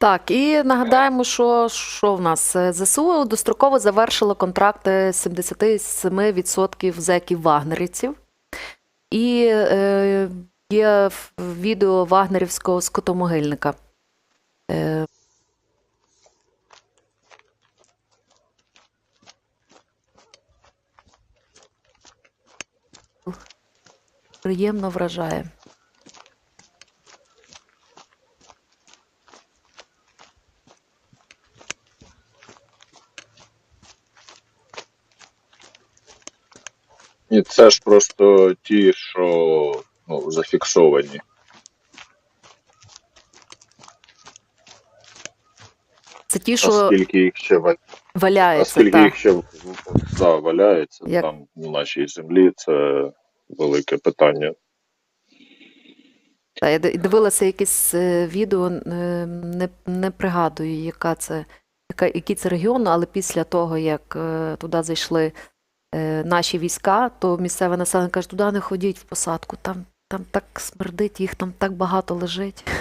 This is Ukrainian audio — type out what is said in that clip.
Так, і нагадаємо, що, що в нас Е, ЗСУ достроково завершило контракти 77% зеків вагнерівців. І е, є відео вагнерівського скотомогильника. Е, приємно вражає. І це ж просто ті, що ну, зафіксовані. Це ті, що скільки їх ще ва- а валяються. скільки так. їх ще да, валяється Як- там в нашій землі, це велике питання. Та, я ди- дивилася якесь е, відео, е, не, не пригадую, яка це, яка, який це регіон, але після того, як е, туди зайшли наші війська, то місцеве населення каже, туди не ходіть в посадку, там, там так смердить, їх там так багато лежить.